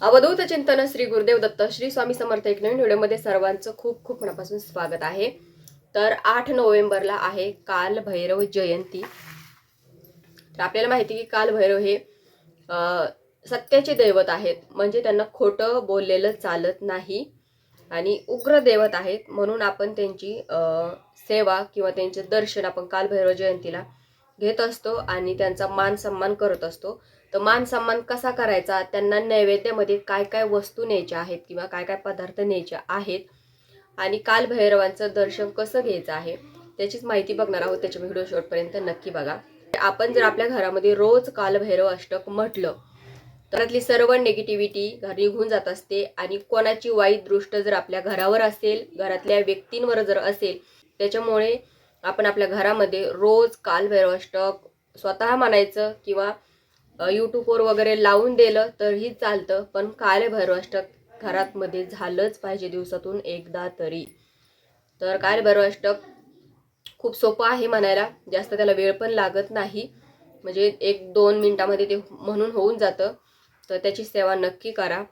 अवधूत चिंतन श्री गुरुदेव दत्त श्री स्वामी समर्थ एक नवीन व्हिडिओमध्ये सर्वांचं खूप खूप मनापासून स्वागत आहे. तर आठ नोव्हेंबरला आहे काल भैरव जयंती. तर आपल्याला माहिती की काल भैरव हे सत्याचे दैवत आहेत. म्हणजे त्यांना खोटं बोललेलं चालत नाही. आणि उग्र दैवत आहेत. म्हणून आपण त्यांची सेवा किंवा त्यांचे दर्शन आपण काल भैरव जयंतीला घेत असतो आणि त्यांचा मान सन्मान करत असतो. तर मान सन्मान कसा करायचा? त्यांना नैवेद्यामध्ये काय काय वस्तू न्यायच्या आहेत किंवा काय काय पदार्थ न्यायचे आहेत? आणि काल भैरवांचं दर्शन कसं घ्यायचं आहे? त्याचीच माहिती बघणार आहोत. त्याच्या व्हिडिओ शॉर्टपर्यंत नक्की बघा. आपण जर आपल्या घरामध्ये रोज कालभैरव अष्टक म्हटलं तर त्यातली सर्व निगेटिव्हिटी निघून जात असते आणि कोणाची वाईट दृष्ट जर आपल्या घरावर असेल घरातल्या व्यक्तींवर जर असेल त्याच्यामुळे आपण आपल्या घरामध्ये रोज काल स्वतः म्हणायचं किंवा यूट्यूबवर वगैरे लावून दिलं तरीही चालतं पण काल घरातमध्ये झालंच पाहिजे दिवसातून एकदा तरी. तर काल खूप सोपं आहे म्हणायला जास्त त्याला वेळ पण लागत नाही. म्हणजे एक दोन मिनटामध्ये ते म्हणून होऊन जातं. तर त्याची सेवा नक्की करा.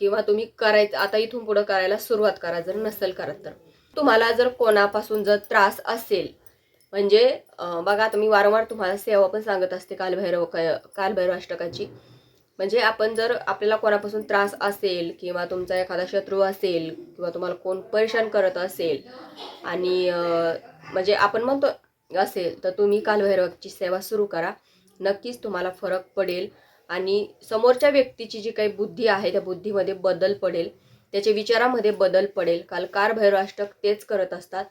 किंवा तुम्ही करायचं आता इथून पुढं करायला सुरुवात करा जर नसेल करत तर. तुम्हाला जर कोणापासून जर त्रास असेल म्हणजे बघा आता मी वारंवार तुम्हाला सेवा पण सांगत असते कालभैरव कालभैरव अष्टकाची म्हणजे आपण जर आपल्याला कोणापासून त्रास असेल किंवा तुमचा एखादा शत्रू असेल किंवा तुम्हाला कोण परेशान करत असेल आणि म्हणजे आपण म्हणतो असेल तर तुम्ही कालभैरवाची सेवा सुरू करा. नक्कीच तुम्हाला फरक पडेल आणि समोरच्या व्यक्तीची जी काही बुद्धी आहे त्या बुद्धीमध्ये बदल पडेल. त्याच्या विचारामध्ये बदल पडेल. काल कार भैरवाष्टक तेच करत असतात.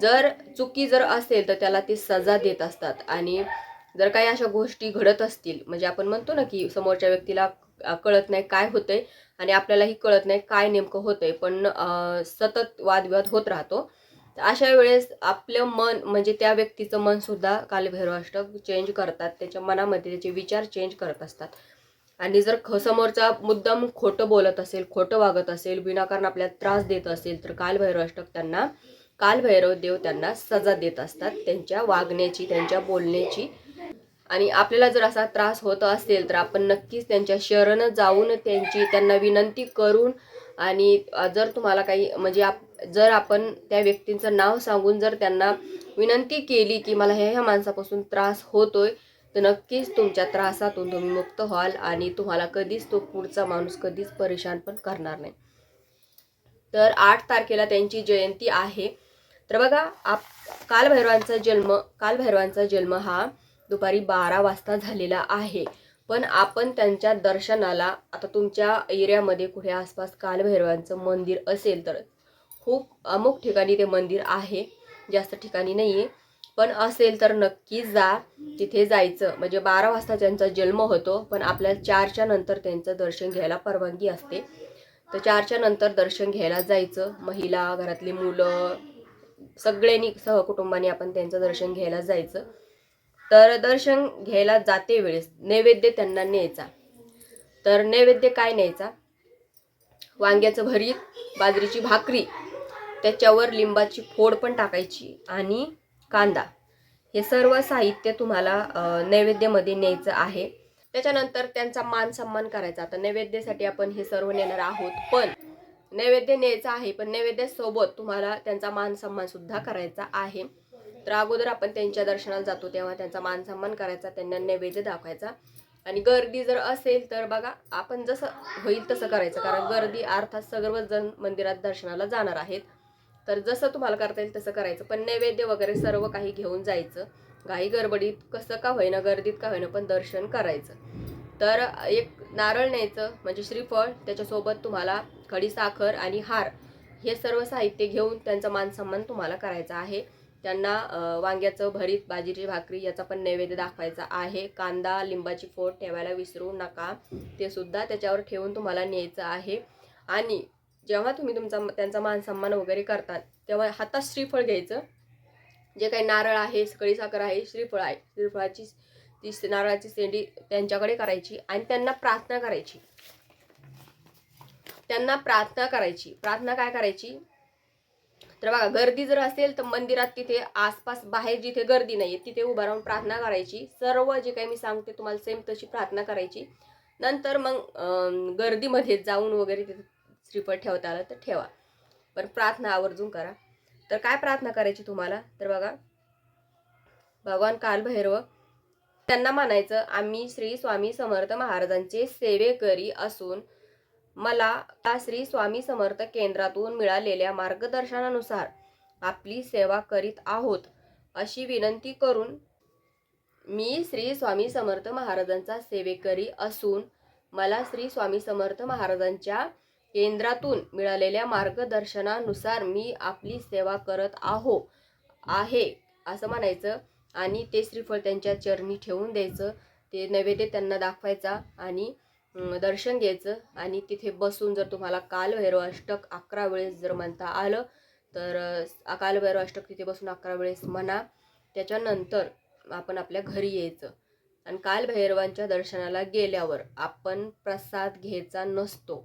जर चुकी जर असेल तर त्याला ते सजा देत असतात. आणि जर काही अशा गोष्टी घडत असतील म्हणजे आपण म्हणतो ना की समोरच्या व्यक्तीला कळत नाही काय होतंय आणि आपल्यालाही कळत नाही काय नेमकं होतंय पण सतत वादविवाद होत राहतो. तर अशा वेळेस आपलं मन म्हणजे त्या व्यक्तीचं मन सुद्धा कालभैरवाष्टक चेंज करतात. त्याच्या मनामध्ये त्याचे विचार चेंज करत असतात. आणि जर ख समोरचा मुद्दाम खोटं बोलत असेल खोटं वागत असेल विनाकारण आपल्याला त्रास देत असेल तर कालभैरवाष्टक त्यांना कालभैरव देव त्यांना सजा देत असतात त्यांच्या वागण्याची त्यांच्या बोलण्याची. आणि आपल्याला जर असा त्रास होत असेल तर आपण नक्कीच त्यांच्या शरण जाऊन त्यांची त्यांना विनंती करून आणि जर तुम्हाला काही म्हणजे आप जर आपण त्या व्यक्तींचं नाव सांगून जर त्यांना विनंती केली की मला ह्या ह्या माणसापासून त्रास होतोय तर नक्कीच तुमच्या त्रासातून तुम्ही मुक्त व्हाल आणि तुम्हाला कधीच तो पुढचा माणूस कधीच परेशान पण करणार नाही. तर आठ तारखेला त्यांची जयंती आहे. तर बघा आप कालभैरवांचा जन्म कालभैरवांचा जन्म हा दुपारी बारा वाजता झालेला आहे. पण आपण त्यांच्या दर्शनाला आता तुमच्या एरियामध्ये कुठे आसपास कालभैरवांचं मंदिर असेल तर खूप अमुक ठिकाणी ते मंदिर आहे. जास्त ठिकाणी नाही आहे पण असेल तर नक्की जा तिथे जायचं. म्हणजे बारा वाजता त्यांचा जन्म होतो पण आपल्याला चारच्या नंतर त्यांचं दर्शन घ्यायला परवानगी असते. तर चारच्या नंतर दर्शन घ्यायला जायचं. महिला घरातली मुलं सगळ्यांनी सहकुटुंबाने आपण त्यांचं दर्शन घ्यायला जायचं. तर दर्शन घ्यायला जाते वेळेस. नैवेद्य त्यांना न्यायचा. तर नैवेद्य काय न्यायचा? वांग्याचं भरीत बाजरीची भाकरी त्याच्यावर लिंबाची फोड पण टाकायची आणि कांदा. हे सर्व साहित्य तुम्हाला नैवेद्यामध्ये न्यायचं आहे. त्याच्यानंतर त्यांचा मान सन्मान करायचा. आता नैवेद्यासाठी आपण हे सर्व नेणार आहोत. पण नैवेद्य न्यायचा आहे पण नैवेद्यासोबत तुम्हाला त्यांचा मान सन्मान सुद्धा करायचा आहे. तर अगोदर आपण त्यांच्या दर्शनाला जातो तेव्हा त्यांचा मान सन्मान करायचा त्यांना नैवेद्य दाखवायचा. आणि गर्दी जर असेल तर बघा आपण जसं होईल तसं करायचं. कारण गर्दी अर्थात सर्वजण मंदिरात दर्शनाला जाणार आहेत. तर जसं तुम्हाला करता येईल तसं करायचं. पण नैवेद्य वगैरे सर्व काही घेऊन जायचं. घाई गडबडीत कसं का होईना गर्दीत का होईना पण दर्शन करायचं. तर एक नारळ न्यायचं म्हणजे श्रीफळ त्याच्यासोबत तुम्हाला खडी साखर आणि हार हे सर्व साहित्य घेऊन त्यांचा मानसन्मान तुम्हाला करायचा आहे. त्यांना वांग्याचं भरीत बाजरीची भाकरी याचा पण नैवेद्य दाखवायचा आहे. कांदा लिंबाची फोड ठेवायला विसरू नका. ते सुद्धा त्याच्यावर ठेवून तुम्हाला न्यायचं आहे. आणि जेव्हा तुम्ही तुमचा त्यांचा मान सन्मान वगैरे करतात तेव्हा हातात श्रीफळ घ्यायचं. जे काही नारळ आहे सकळी साखर आहे श्रीफळ आहे. श्रीफळाची ती नारळाची सेंडी त्यांच्याकडे करायची आणि त्यांना प्रार्थना करायची. त्यांना प्रार्थना करायची. प्रार्थना काय करायची? तर बघा गर्दी जर असेल तर मंदिरात तिथे आसपास बाहेर जिथे गर्दी नाहीये तिथे उभा राहून प्रार्थना करायची. सर्व जे काही मी सांगते तुम्हाला सेम तशी प्रार्थना करायची. नंतर मग गर्दीमध्ये जाऊन वगैरे तिथे श्रीफळ ठेवता आलं तर ठेवा. पण प्रार्थना आवर्जून करा. तर काय प्रार्थना करायची तुम्हाला? तर बघा भगवान कालभैरव त्यांना म्हणायचं आम्ही श्री स्वामी समर्थ महाराजांचे सेवेकरी असून मला श्री स्वामी समर्थ केंद्रातून मिळालेल्या मार्गदर्शनानुसार आपली सेवा करीत आहोत. अशी विनंती करून मी श्री स्वामी समर्थ महाराजांचा सेवेकरी असून मला श्री स्वामी समर्थ महाराजांच्या केंद्रातून मिळालेल्या मार्गदर्शनानुसार मी आपली सेवा करत आहो आहे असं म्हणायचं. आणि ते श्रीफळ त्यांच्या चरणी ठेवून द्यायचं. ते नैवेद्य त्यांना दाखवायचा आणि दर्शन घ्यायचं. आणि तिथे बसून जर तुम्हाला कालभैरव अष्टक अकरा वेळेस जर म्हणता आलं तर कालभैरव अष्टक तिथे बसून अकरा वेळेस म्हणा. त्याच्यानंतर आपण आपल्या घरी यायचं. आणि कालभैरवांच्या दर्शनाला गेल्यावर आपण प्रसाद घ्यायचा नसतो.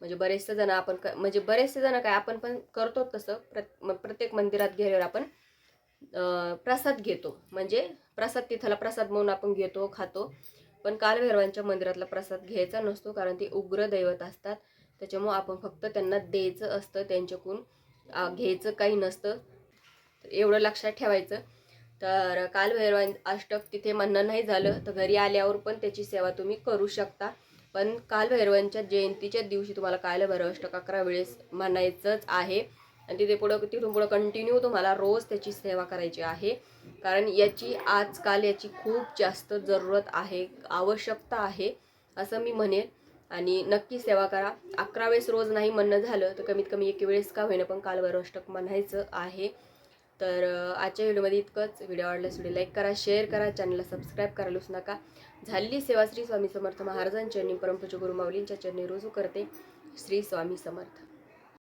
म्हणजे बरेचसे जण आपण क- म्हणजे बरेचसे जण काय आपण पण करतो तसं. प्रत- प्रत्येक मंदिरात गेल्यावर आपण प्रसाद घेतो. म्हणजे प्रसाद तिथला प्रसाद म्हणून आपण घेतो खातो. पण कालभैरवांच्या मंदिरातला प्रसाद घ्यायचा नसतो कारण ते उग्र दैवत असतात. त्याच्यामुळं आपण फक्त त्यांना द्यायचं असतं त्यांच्याकडून घ्यायचं काही नसतं. एवढं लक्षात ठेवायचं. तर कालभैरवां अष्टक तिथे म्हणणं नाही झालं. तर घरी आल्यावर पण त्याची सेवा तुम्ही करू शकता. पण कालभैरवांच्या जयंतीच्या दिवशी तुम्हाला कालभैरव अष्टक अकरा वेळेस म्हणायचंच आहे. आणि तिथे पुढं तिथून पुढं कंटिन्यू तुम्हाला रोज त्याची सेवा करायची आहे. कारण याची आजकाल याची खूप जास्त जरूरत आहे आवश्यकता आहे असं मी म्हणेन आणि नक्की सेवा करा. अकरा वेळेस रोज नाही म्हणणं झालं तर कमीत कमी एक वेळेस का होईना पण काल अष्टक म्हणायचं आहे. तर आजच्या व्हिडिओमध्ये इतकंच. व्हिडिओ आवडल्यास व्हिडिओ लाईक करा शेअर करा चॅनलला सबस्क्राईब करा विसरू नका. झालेली सेवा श्री स्वामी समर्थ महाराजांच्या आणि परमपूज्य माऊलींच्या चरणी रुजू करते श्री स्वामी समर्थ.